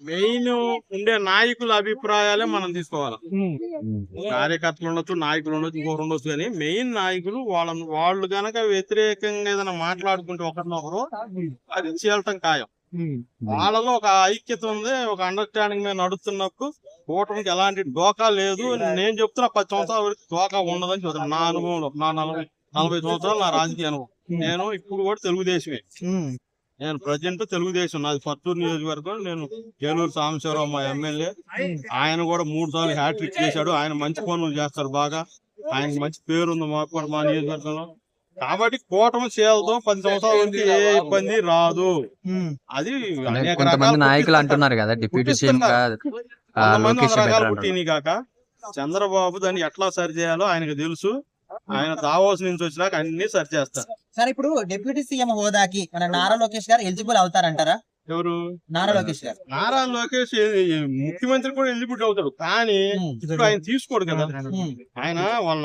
Main ఉండే నాయకుల అభిప్రాయాలే మనం తీసుకోవాలి. కార్యకర్తలు ఉండొచ్చు నాయకులు ఉండొచ్చు ఇంకొకరు ఉండొచ్చు కానీ మెయిన్ నాయకులు వాళ్ళని వాళ్ళు గనక వ్యతిరేకంగా ఏదైనా మాట్లాడుకుంటే ఒకరినొకరు అది చీలటం ఖాయం. వాళ్ళలో ఒక ఐక్యత ఉంది ఒక అండర్స్టాండింగ్ మీద నడుస్తున్నప్పుడు కూటమికి ఎలాంటి డోకా లేదు నేను చెప్తున్నా పది సంవత్సరాల వరకు డోకా ఉండదని చెప్తున్నా నా అనుభవంలో నా నలభై నలభై సంవత్సరాలు నా రాజకీయ అనుభవం. నేను ఇప్పుడు కూడా తెలుగుదేశమే. నేను ప్రజెంట్ తెలుగుదేశం నాది పత్తూరు నియోజకవర్గం. నేను ఏలూరు సాంబశివరావు మా ఎమ్మెల్యే. ఆయన కూడా మూడు సార్లు హ్యాట్రిక్ చేశాడు. ఆయన మంచి పనులు చేస్తారు బాగా. ఆయనకి మంచి పేరు ఉంది మాకు కూడా మా నియోజకవర్గంలో. కాబట్టి కూటమి చేయాలతో పది సంవత్సరాల వరకు ఏ ఇబ్బంది రాదు. అది అనేక కొంతమంది రకాల నాయకులు. అంటున్నారు కదా డిప్యూటీ సీఎం కాక చంద్రబాబు దాన్ని ఎట్లా సరి చేయాలో ఆయనకు తెలుసు. ఆయన దావోస్ నుంచి వచ్చినాక అన్ని సరి చేస్తారు. సార్ ఇప్పుడు డిప్యూటీ సీఎం హోదాకి మన నారా లోకేష్ గారు ఎలిజిబుల్ అవుతారంటారా? ఎవరు? నారా లోకేష్ గారు. నారా లోకేష్ ముఖ్యమంత్రి కూడా ఎలిజిబిలిటీ అవుతాడు. కానీ. ఇప్పుడు ఆయన తీసుకోడు కదా. ఆయన వాళ్ళ